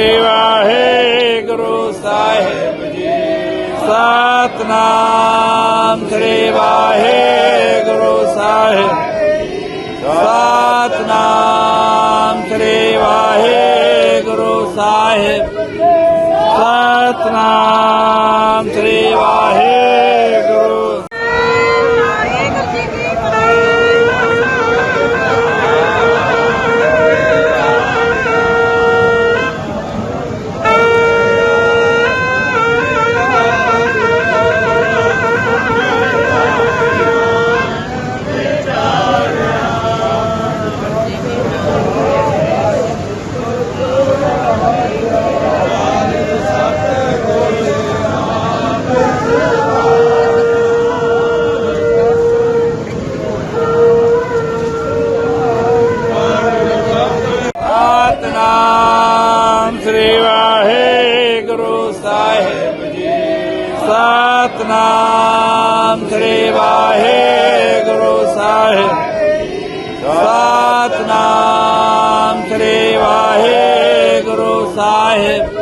સેવા હે ગુરુ સાહેબ સતનામ શ્રી વાહે ગુરુ સાહેબ સતનામ શ્રી વાહે ગુરુ સાહેબ સેવા હે ગુરુ સાહેબજી સતનામ શ્રી વાહે ગુરુ સાહેબ સતનામ શ્રી વાહે ગુરુ સાહેબ